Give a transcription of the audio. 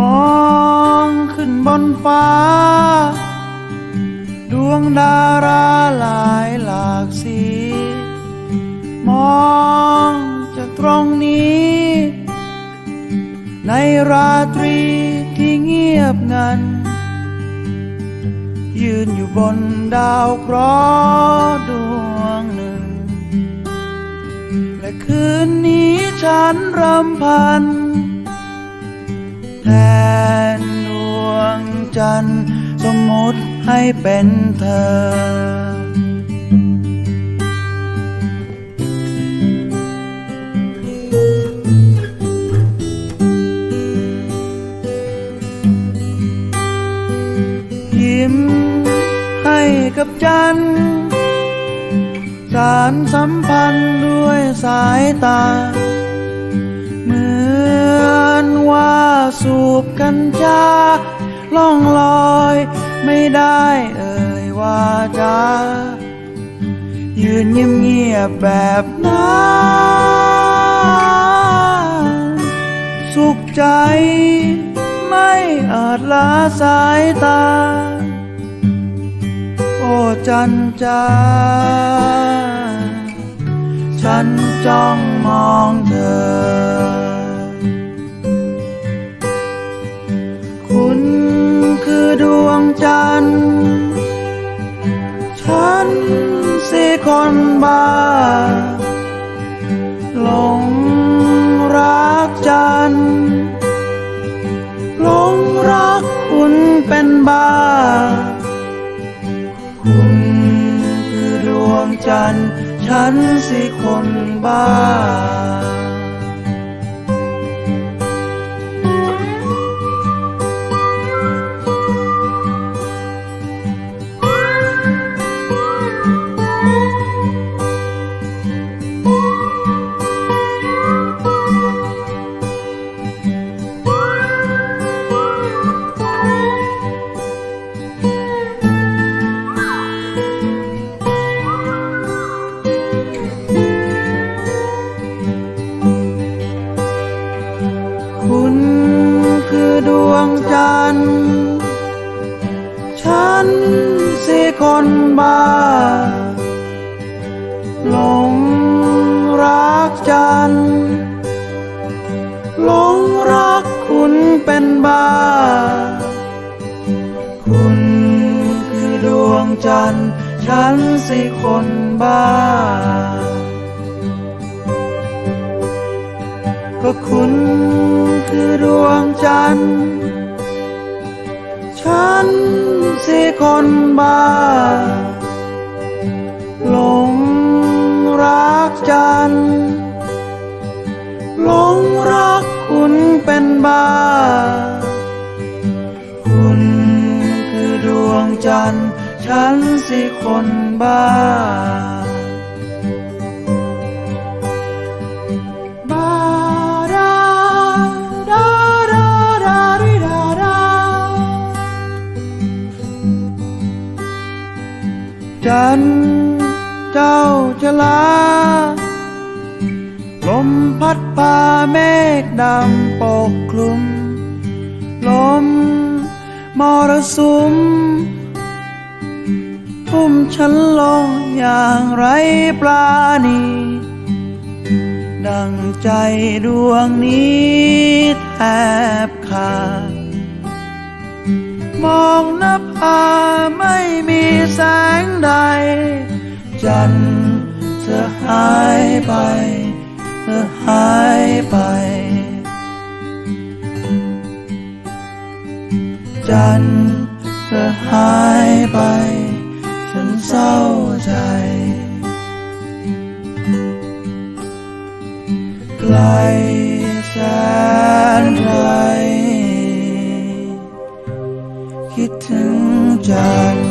มองขึ้นบนฟ้า ดวงดาราหลายหลากสี มองจากตรงนี้ ในราตรีที่เงียบงัน ยืนอยู่บนดาวเคราะห์ดวงหนึ่ง และคืนนี้ฉันรำพัน แทนดวงจันทร์สมมติให้เป็นเธอยิ้มให้กับจันทร์สารสัมพันธ์ด้วยสายตา กัญชาล่องลอย ไม่ได้เอ่ยว่าจายืนเงียบๆแบบนั้นสุขใจ ไม่อาจละสายตา โอ้จันจาฉันจ้องมอง ฉันสิคนบ้าหลงรักจันหลงรักคุณเป็นบ้า คุณคือดวงจันทร์ฉันสิคนบ้า นสิคนบ้าหลงรักจันหลงรักคุณเป็นบ้า คุณคือดวงจันทร์ฉันสิคนบ้า ก็คุณคือดวงจันทร์ฉัน สิคนบ้าหลงรักจันหลงรักคุณเป็นบ้า คุณคือดวงจันทร์ฉันสิคนบ้า จัน เจ้าชลา ลมพัดพาเมฆดำปกคลุม ลมมรสุมทุ่มฉันลงอย่างไรปราณี ดังใจดวงนี้แทบขาด มองนภาไม่มีแสง จันเธอหายไป เธอหายไป จันเธอหายไป ฉันเศร้าใจ ไกลแสนไกลคิดถึงจัน